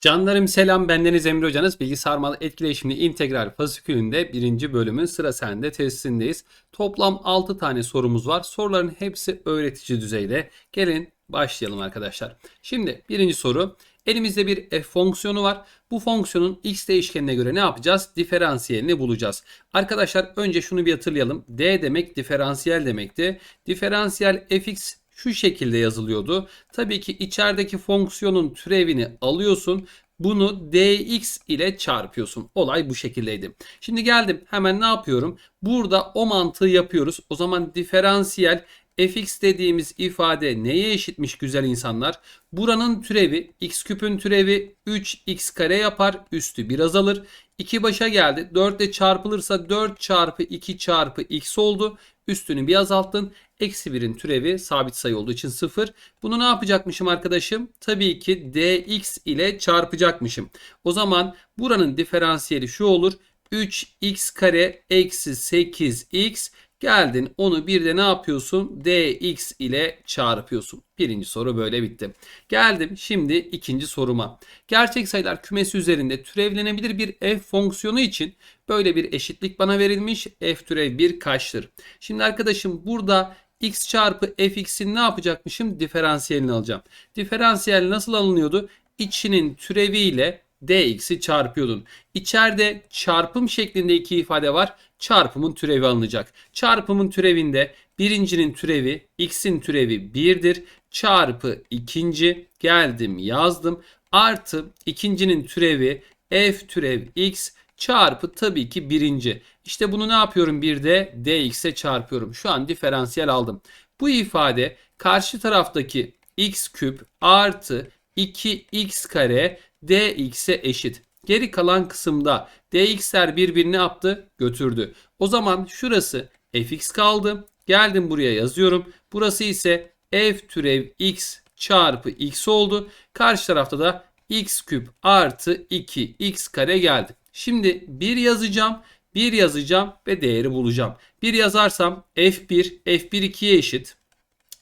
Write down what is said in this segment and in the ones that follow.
Canlarım selam bendeniz Emre Hocanız bilgisayar mal etkileşimli integral fasikülünde birinci bölümün sıra sende testindeyiz. Toplam 6 tane sorumuz var. Soruların hepsi öğretici düzeyde. Gelin başlayalım arkadaşlar. Şimdi birinci soru. Elimizde bir f fonksiyonu var. Bu fonksiyonun x değişkenine göre ne yapacağız? Diferansiyelini bulacağız. Arkadaşlar önce şunu bir hatırlayalım. d demek diferansiyel demekti. Diferansiyel fx şu şekilde yazılıyordu. Tabii ki içerideki fonksiyonun türevini alıyorsun. Bunu dx ile çarpıyorsun. Olay bu şekildeydi. Şimdi geldim hemen ne yapıyorum? Burada o mantığı yapıyoruz. O zaman diferansiyel fx dediğimiz ifade neye eşitmiş güzel insanlar? Buranın türevi x küpün türevi 3x kare yapar. Üstü biraz alır. 2 başa geldi. 4 ile çarpılırsa 4 çarpı 2 çarpı x oldu. Üstünü bir azalttın. Eksi 1'in türevi sabit sayı olduğu için 0. Bunu ne yapacakmışım arkadaşım? Tabii ki dx ile çarpacakmışım. O zaman buranın diferansiyeli şu olur. 3x kare eksi 8x Geldin onu bir de ne yapıyorsun? dx ile çarpıyorsun. Birinci soru böyle bitti. Geldim şimdi ikinci soruma. Gerçek sayılar kümesi üzerinde türevlenebilir bir f fonksiyonu için böyle bir eşitlik bana verilmiş. f türev 1 kaçtır? Şimdi arkadaşım burada x çarpı fx'in ne yapacakmışım? Diferansiyelini alacağım. Diferansiyel nasıl alınıyordu? İçinin türeviyle dx'i çarpıyordun. İçeride çarpım şeklinde iki ifade var. Çarpımın türevi alınacak. Çarpımın türevinde birincinin türevi x'in türevi 1'dir. Çarpı ikinci geldim yazdım. Artı ikincinin türevi f türev x çarpı tabii ki birinci. İşte bunu ne yapıyorum bir de dx'e çarpıyorum. Şu an diferansiyel aldım. Bu ifade karşı taraftaki x küp artı 2x kare dx'e eşit. Geri kalan kısımda dx'ler birbirini yaptı? Götürdü. O zaman şurası fx kaldı. Geldim buraya yazıyorum. Burası ise f türev x çarpı x oldu. Karşı tarafta da x küp artı 2x kare geldi. Şimdi 1 yazacağım. 1 yazacağım ve değeri bulacağım. 1 yazarsam f1 f1 2'ye eşit.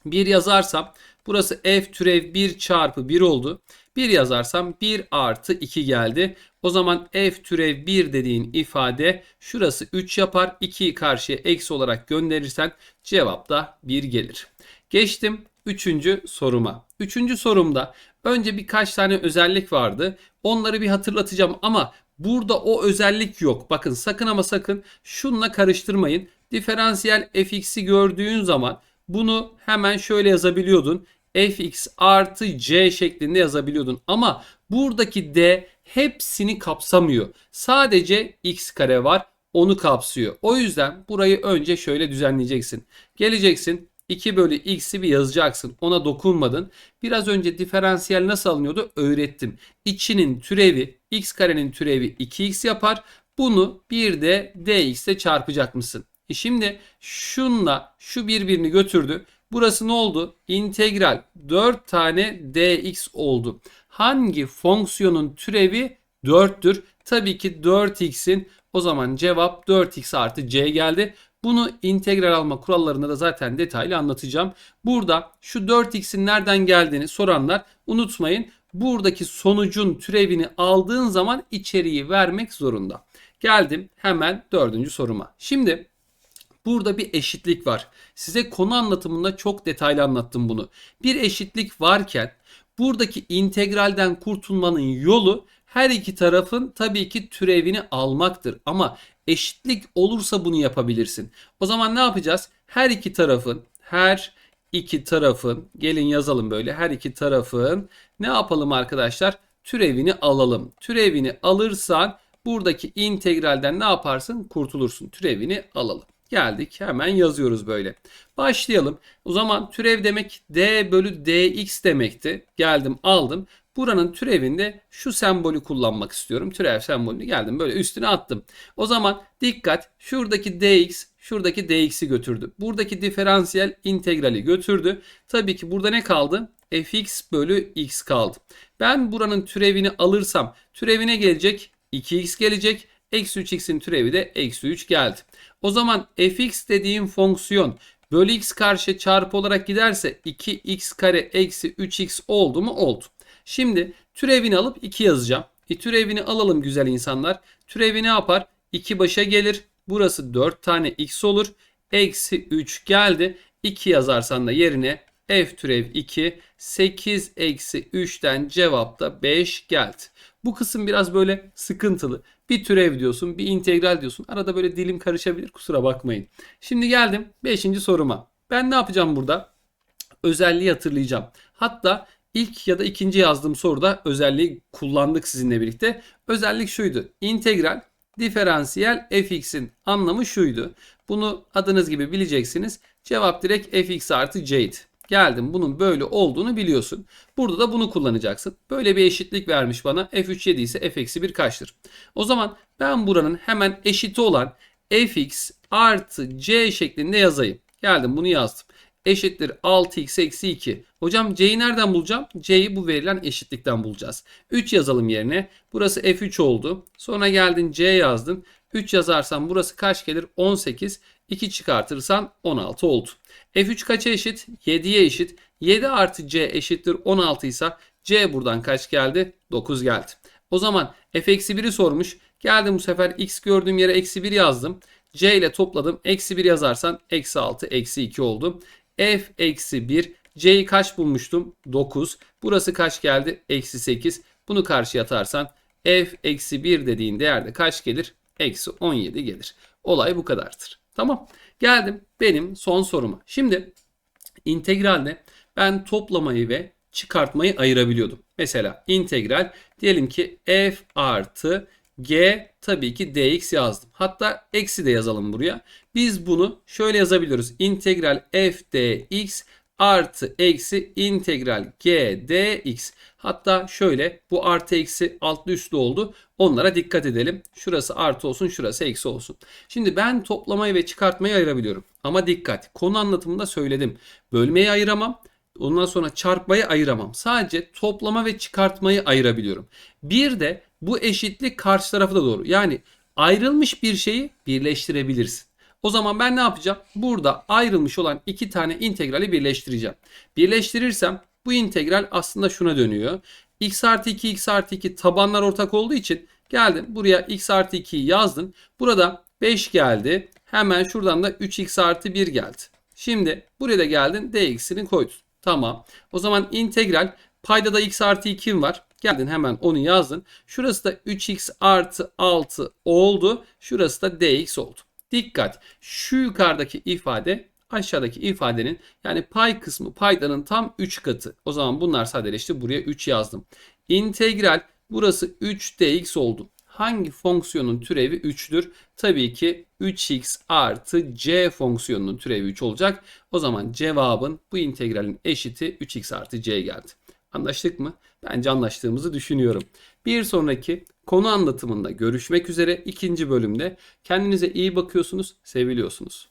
1 yazarsam burası f türev 1 çarpı 1 oldu. 1 yazarsam 1 artı 2 geldi. O zaman f türev 1 dediğin ifade şurası 3 yapar. 2'yi karşıya eksi olarak gönderirsen cevap da 1 gelir. Geçtim 3. soruma. 3. sorumda önce birkaç tane özellik vardı. Onları bir hatırlatacağım ama burada o özellik yok. Bakın sakın ama sakın şunla karıştırmayın. Diferansiyel fx'i gördüğün zaman bunu hemen şöyle yazabiliyordun fx artı c şeklinde yazabiliyordun. Ama buradaki d hepsini kapsamıyor. Sadece x kare var onu kapsıyor. O yüzden burayı önce şöyle düzenleyeceksin. Geleceksin 2 bölü x'i bir yazacaksın. Ona dokunmadın. Biraz önce diferansiyel nasıl alınıyordu öğrettim. İçinin türevi x karenin türevi 2x yapar. Bunu bir de dx ile çarpacak mısın? E şimdi şunla şu birbirini götürdü. Burası ne oldu? İntegral 4 tane dx oldu. Hangi fonksiyonun türevi 4'tür? Tabii ki 4x'in o zaman cevap 4x artı c geldi. Bunu integral alma kurallarında da zaten detaylı anlatacağım. Burada şu 4x'in nereden geldiğini soranlar unutmayın. Buradaki sonucun türevini aldığın zaman içeriği vermek zorunda. Geldim hemen dördüncü soruma. Şimdi Burada bir eşitlik var. Size konu anlatımında çok detaylı anlattım bunu. Bir eşitlik varken buradaki integralden kurtulmanın yolu her iki tarafın tabii ki türevini almaktır. Ama eşitlik olursa bunu yapabilirsin. O zaman ne yapacağız? Her iki tarafın her iki tarafın gelin yazalım böyle her iki tarafın ne yapalım arkadaşlar? Türevini alalım. Türevini alırsan buradaki integralden ne yaparsın? Kurtulursun. Türevini alalım. Geldik hemen yazıyoruz böyle. Başlayalım. O zaman türev demek d bölü dx demekti. Geldim aldım. Buranın türevinde şu sembolü kullanmak istiyorum. Türev sembolünü geldim böyle üstüne attım. O zaman dikkat şuradaki dx şuradaki dx'i götürdü. Buradaki diferansiyel integrali götürdü. Tabii ki burada ne kaldı? fx bölü x kaldı. Ben buranın türevini alırsam türevine gelecek 2x gelecek. Eksi 3x'in türevi de eksi 3 geldi. O zaman fx dediğim fonksiyon bölü x karşı çarpı olarak giderse 2x kare eksi 3x oldu mu? Oldu. Şimdi türevini alıp 2 yazacağım. E, türevini alalım güzel insanlar. Türevi ne yapar? 2 başa gelir. Burası 4 tane x olur. Eksi 3 geldi. 2 yazarsan da yerine f türev 2 8 eksi 3'ten cevap da 5 geldi. Bu kısım biraz böyle sıkıntılı. Bir türev diyorsun, bir integral diyorsun. Arada böyle dilim karışabilir kusura bakmayın. Şimdi geldim 5. soruma. Ben ne yapacağım burada? Özelliği hatırlayacağım. Hatta ilk ya da ikinci yazdığım soruda özelliği kullandık sizinle birlikte. Özellik şuydu. İntegral diferansiyel fx'in anlamı şuydu. Bunu adınız gibi bileceksiniz. Cevap direkt fx artı c'ydi. Geldim bunun böyle olduğunu biliyorsun. Burada da bunu kullanacaksın. Böyle bir eşitlik vermiş bana. f3 7 ise f eksi 1 kaçtır? O zaman ben buranın hemen eşiti olan fx artı c şeklinde yazayım. Geldim bunu yazdım. Eşittir 6x eksi 2. Hocam c'yi nereden bulacağım? c'yi bu verilen eşitlikten bulacağız. 3 yazalım yerine. Burası f3 oldu. Sonra geldin c yazdın. 3 yazarsan burası kaç gelir? 18. 2 çıkartırsan 16 oldu. F3 kaça eşit? 7'ye eşit. 7 artı C eşittir 16 ise C buradan kaç geldi? 9 geldi. O zaman f eksi 1'i sormuş. Geldim bu sefer x gördüğüm yere eksi 1 yazdım. C ile topladım. Eksi 1 yazarsan eksi 6 eksi 2 oldu. F eksi 1 C'yi kaç bulmuştum? 9. Burası kaç geldi? Eksi 8. Bunu karşıya atarsan F eksi 1 dediğin değerde kaç gelir? Eksi 17 gelir. Olay bu kadardır. Tamam. Geldim benim son soruma. Şimdi integralde ben toplamayı ve çıkartmayı ayırabiliyordum. Mesela integral diyelim ki f artı g tabii ki dx yazdım. Hatta eksi de yazalım buraya. Biz bunu şöyle yazabiliyoruz. İntegral f dx artı eksi integral g dx. Hatta şöyle bu artı eksi altlı üstlü oldu. Onlara dikkat edelim. Şurası artı olsun şurası eksi olsun. Şimdi ben toplamayı ve çıkartmayı ayırabiliyorum. Ama dikkat konu anlatımında söyledim. Bölmeyi ayıramam. Ondan sonra çarpmayı ayıramam. Sadece toplama ve çıkartmayı ayırabiliyorum. Bir de bu eşitlik karşı tarafa da doğru. Yani ayrılmış bir şeyi birleştirebilirsin. O zaman ben ne yapacağım? Burada ayrılmış olan iki tane integrali birleştireceğim. Birleştirirsem bu integral aslında şuna dönüyor. x artı 2 x artı 2 tabanlar ortak olduğu için geldim buraya x artı 2'yi yazdım. Burada 5 geldi. Hemen şuradan da 3x artı 1 geldi. Şimdi buraya da geldin dx'ini koydun. Tamam. O zaman integral payda da x artı 2 var. Geldin hemen onu yazdın. Şurası da 3x artı 6 oldu. Şurası da dx oldu. Dikkat. Şu yukarıdaki ifade aşağıdaki ifadenin yani pay kısmı paydanın tam 3 katı. O zaman bunlar sadeleşti. Buraya 3 yazdım. İntegral burası 3dx oldu. Hangi fonksiyonun türevi 3'tür? Tabii ki 3x artı c fonksiyonunun türevi 3 olacak. O zaman cevabın bu integralin eşiti 3x artı c geldi. Anlaştık mı? Bence anlaştığımızı düşünüyorum. Bir sonraki konu anlatımında görüşmek üzere ikinci bölümde. Kendinize iyi bakıyorsunuz, seviliyorsunuz.